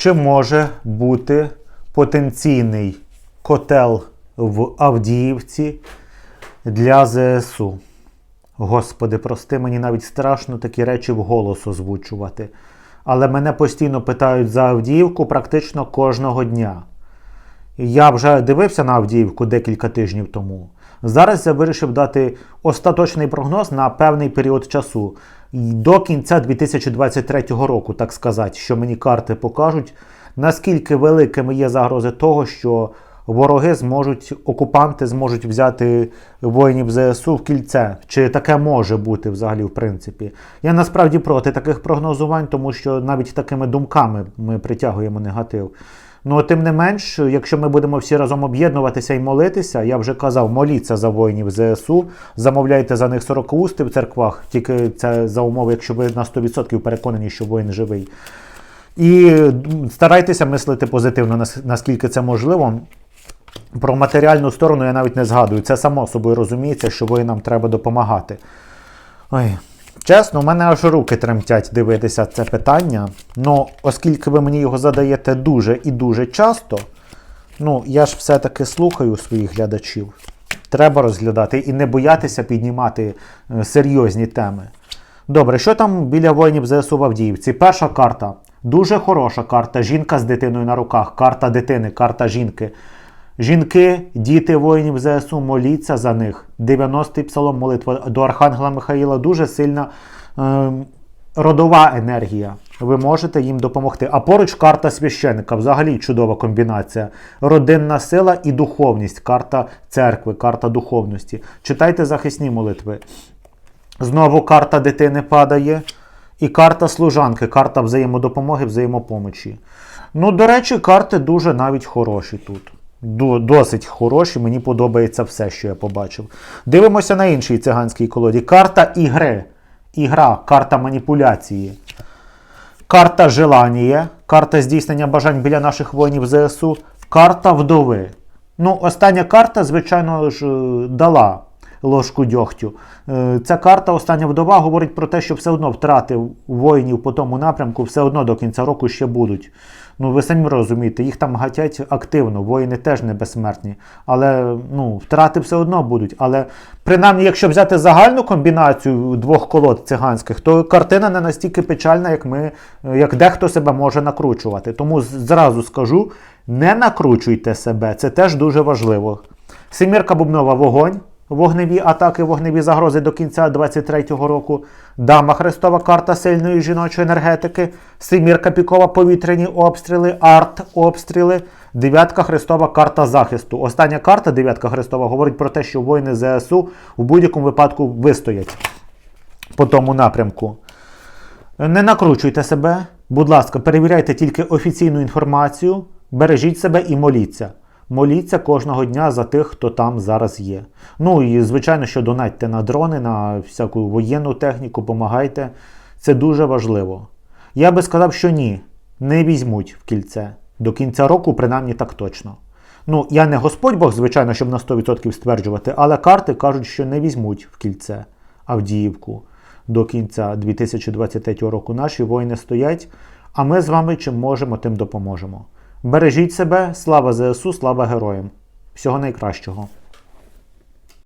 Чи може бути потенційний котел в Авдіївці для ЗСУ? Господи, прости, мені навіть страшно такі речі вголос озвучувати. Але мене постійно питають за Авдіївку практично кожного дня. Я вже дивився на Авдіївку декілька тижнів тому. Зараз я вирішив дати остаточний прогноз на певний період часу до кінця 2023 року, так сказати, що мені карти покажуть, наскільки великими є загрози того, що вороги зможуть, окупанти зможуть взяти воїнів ЗСУ в кільце. Чи таке може бути взагалі, в принципі? Я насправді проти таких прогнозувань, тому що навіть такими думками ми притягуємо негатив. Ну, тим не менш, якщо ми будемо всі разом об'єднуватися і молитися, я вже казав, моліться за воїнів ЗСУ, замовляйте за них 40 усти в церквах, тільки це за умови, якщо ви на 100% переконані, що воїн живий. І старайтеся мислити позитивно, наскільки це можливо. Про матеріальну сторону я навіть не згадую. Це само собою розуміється, що воїнам треба допомагати. Ой. Чесно, у мене аж руки тремтять дивитися це питання. Ну, оскільки ви мені його задаєте дуже і дуже часто, ну, я ж все-таки слухаю своїх глядачів. Треба розглядати і не боятися піднімати е, серйозні теми. Добре, що там біля воїнів ЗСУ в Авдіївці? Перша карта. Дуже хороша карта. Жінка з дитиною на руках. Карта дитини, карта жінки. Жінки, діти воїнів ЗСУ, моліться за них. 90-й псалом молитва до Архангела Михаїла дуже сильна е, родова енергія. Ви можете їм допомогти. А поруч карта священника, взагалі чудова комбінація. Родинна сила і духовність. Карта церкви, карта духовності. Читайте захисні молитви. Знову карта дитини падає. І карта служанки, карта взаємодопомоги, взаємопомочі. Ну, до речі, карти дуже навіть хороші тут. До- Досить хороші, мені подобається все, що я побачив. Дивимося на іншій циганській колоді. Карта ігри. Ігра, карта маніпуляції. Карта желання, карта здійснення бажань біля наших воїнів ЗСУ, карта вдови. Ну, остання карта, звичайно ж, е, дала ложку дьогтю. Е, Ця карта остання вдова говорить про те, що все одно втрати воїнів по тому напрямку все одно до кінця року ще будуть. Ну, ви самі розумієте, їх там гатять активно, воїни теж не безсмертні. Але ну, втрати все одно будуть. Але принаймні, якщо взяти загальну комбінацію двох колод циганських, то картина не настільки печальна, як ми, як дехто себе може накручувати. Тому зразу скажу: не накручуйте себе, це теж дуже важливо. Семірка бубнова вогонь. Вогневі атаки, вогневі загрози до кінця 23-го року. Дама Христова карта сильної жіночої енергетики. Семірка пікова повітряні обстріли, арт-обстріли. Дев'ятка Христова карта захисту. Остання карта, дев'ятка Христова, говорить про те, що воїни ЗСУ в будь-якому випадку вистоять по тому напрямку. Не накручуйте себе, будь ласка, перевіряйте тільки офіційну інформацію, бережіть себе і моліться. Моліться кожного дня за тих, хто там зараз є. Ну і звичайно, що донатьте на дрони, на всяку воєнну техніку, помагайте. Це дуже важливо. Я би сказав, що ні, не візьмуть в кільце. До кінця року, принаймні так точно. Ну, я не Господь Бог, звичайно, щоб на 100% стверджувати, але карти кажуть, що не візьмуть в кільце Авдіївку до кінця 2023 року. Наші воїни стоять, а ми з вами чим можемо, тим допоможемо. Бережіть себе, слава ЗСУ, слава героям. Всього найкращого.